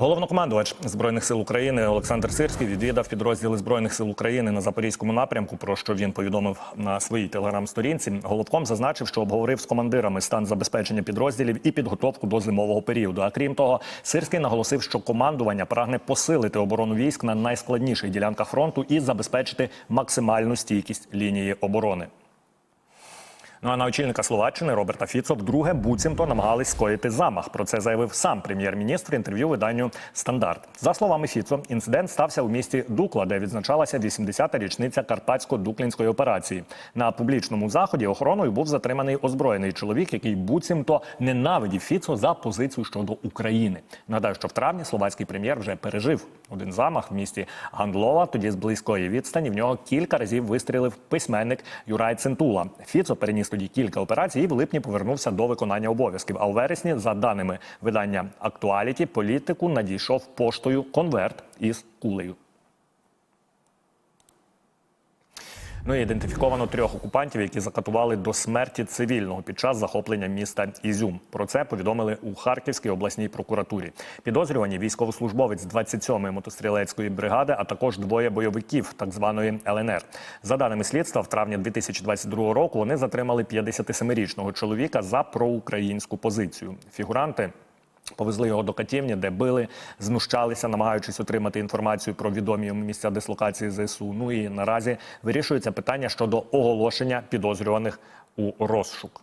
Головнокомандувач збройних сил України Олександр Сирський відвідав підрозділи збройних сил України на запорізькому напрямку. Про що він повідомив на своїй телеграм-сторінці. Головком зазначив, що обговорив з командирами стан забезпечення підрозділів і підготовку до зимового періоду. А крім того, Сирський наголосив, що командування прагне посилити оборону військ на найскладніших ділянках фронту і забезпечити максимальну стійкість лінії оборони. Ну а на очільника Словаччини Роберта Фіцо вдруге буцімто намагались скоїти замах. Про це заявив сам прем'єр-міністр інтерв'ю виданню Стандарт. За словами Фіцо, інцидент стався у місті Дукла, де відзначалася 80-та річниця карпатсько-дуклінської операції. На публічному заході охороною був затриманий озброєний чоловік, який буцімто ненавидів Фіцо за позицію щодо України. Нагадаю, що в травні словацький прем'єр вже пережив один замах в місті Гандлова. Тоді з близької відстані в нього кілька разів вистрілив письменник Юрай Центула. Фіцо переніс тоді кілька операцій і в липні повернувся до виконання обов'язків. А у вересні, за даними видання Актуаліті, політику надійшов поштою конверт із кулею. Ну і ідентифіковано трьох окупантів, які закатували до смерті цивільного під час захоплення міста Ізюм. Про це повідомили у Харківській обласній прокуратурі. Підозрювані військовослужбовець 27-ї мотострілецької бригади, а також двоє бойовиків так званої ЛНР. За даними слідства, в травні 2022 року вони затримали 57-річного чоловіка за проукраїнську позицію. Фігуранти. Повезли його до катівні, де били, знущалися, намагаючись отримати інформацію про відомі місця дислокації ЗСУ. Ну і наразі вирішується питання щодо оголошення підозрюваних у розшук.